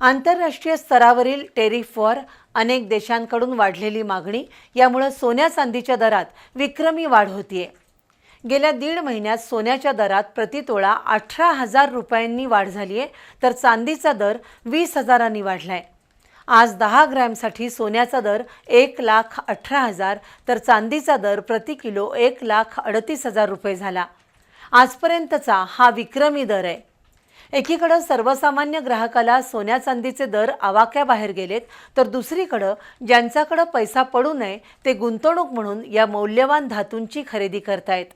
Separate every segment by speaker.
Speaker 1: आंतरराष्ट्रीय स्तरावरील टेरिफवर अनेक देशांकडून वाढलेली मागणी यामुळं सोन्या चांदीच्या दरात विक्रमी वाढ होतीये. गेल्या दीड महिन्यात सोन्याच्या दरात प्रतितोळा अठरा हजार रुपयांनी वाढ झाली आहे तर चांदीचा दर वीस हजारांनी वाढलाय. आज दहा ग्रॅमसाठी सोन्याचा दर एक लाख अठरा हजार तर चांदीचा दर प्रति किलो एक लाख अडतीस हजार रुपये झाला. आजपर्यंतचा हा विक्रमी दर आहे. एकीकडं सर्वसामान्य ग्राहकाला सोन्या चांदीचे दर आवाक्याबाहेर गेलेत तर दुसरीकडं ज्यांच्याकडं पैसा पडू नये ते गुंतवणूक म्हणून या मौल्यवान धातूंची खरेदी करतायत.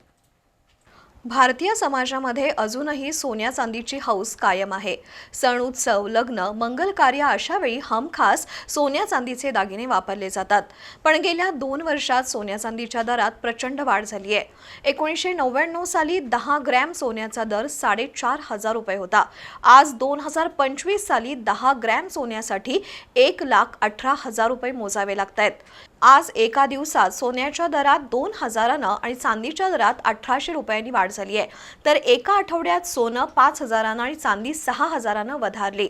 Speaker 2: भारतीय समाजामध्ये अजूनही सोन्या चांदीची हौस कायम आहे. सण उत्सव लग्न मंगल कार्य अशा वेळी हमखास सोन्या चांदीचे दागिने वापरले जातात. पण गेल्या दोन वर्षात सोन्या चांदीच्या दरात प्रचंड वाढ झाली आहे एकोणीसशे नव्याण्णव साली दहा ग्रॅम सोन्याचा दर साडेचार हजार रुपये होता. आज दोन हजार पंचवीस साली दहा ग्रॅम सोन्यासाठी एक लाख अठरा हजार रुपये मोजावे लागत आहेत आज एका दिवसात सोन्याच्या दरात दोन हजारानं आणि चांदीच्या दरात अठराशे रुपयांनी वाढ झाली आहे. तर एका आठवड्यात सोनं पाच हजारानं आणि चांदी सहा हजारानं वधारली.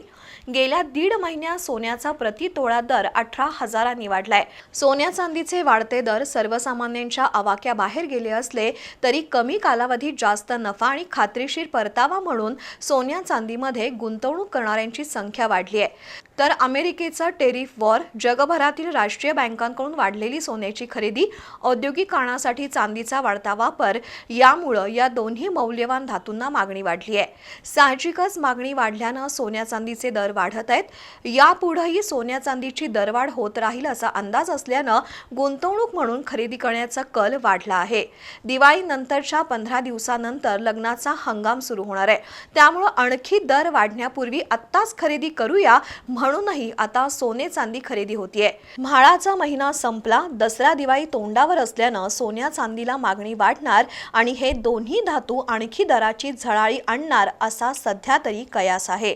Speaker 2: गेल्या दीड महिन्यात सोन्याचा प्रति तोळा दर अठरा हजारांनी वाढलाय. सोन्या चांदीचे वाढते दर सर्वसामान्यांच्या आवाक्याबाहेर गेले असले तरी कमी कालावधीत जास्त नफा आणि खात्रीशीर परतावा म्हणून सोन्या चांदीमध्ये गुंतवणूक करणाऱ्यांची संख्या वाढली आहे. तर अमेरिकेचा टेरिफ वॉर जगभरातील राष्ट्रीय बँकांकडून वाढलेली सोन्याची खरेदी औद्योगिक कारणासाठी चांदीचा वाढता वापर यामुळं या दोन्ही मौल्यवान धातूंना मागणी वाढली आहे. साहजिकच मागणी वाढल्यानं सोन्या चांदीचे दर वाढत आहेत. यापुढेही सोन्या चांदीची दरवाढ होत राहील असा अंदाज असल्यानं गुंतवणूक म्हणून खरेदी करण्याचा कल वाढला आहे. दिवाळीनंतरच्या पंधरा दिवसानंतर लग्नाचा हंगाम सुरू होणार आहे. त्यामुळं आणखी दर वाढण्यापूर्वी आत्ताच खरेदी करूया म्हणूनही आता सोने चांदी खरेदी होतीये. म्हाळाचा महिना संपला दसरा दिवाळी तोंडावर असल्यानं सोन्या चांदीला मागणी वाढणार आणि हे दोन्ही धातू आणखी दराची झळाळी आणणार असा सध्या तरी कयास आहे.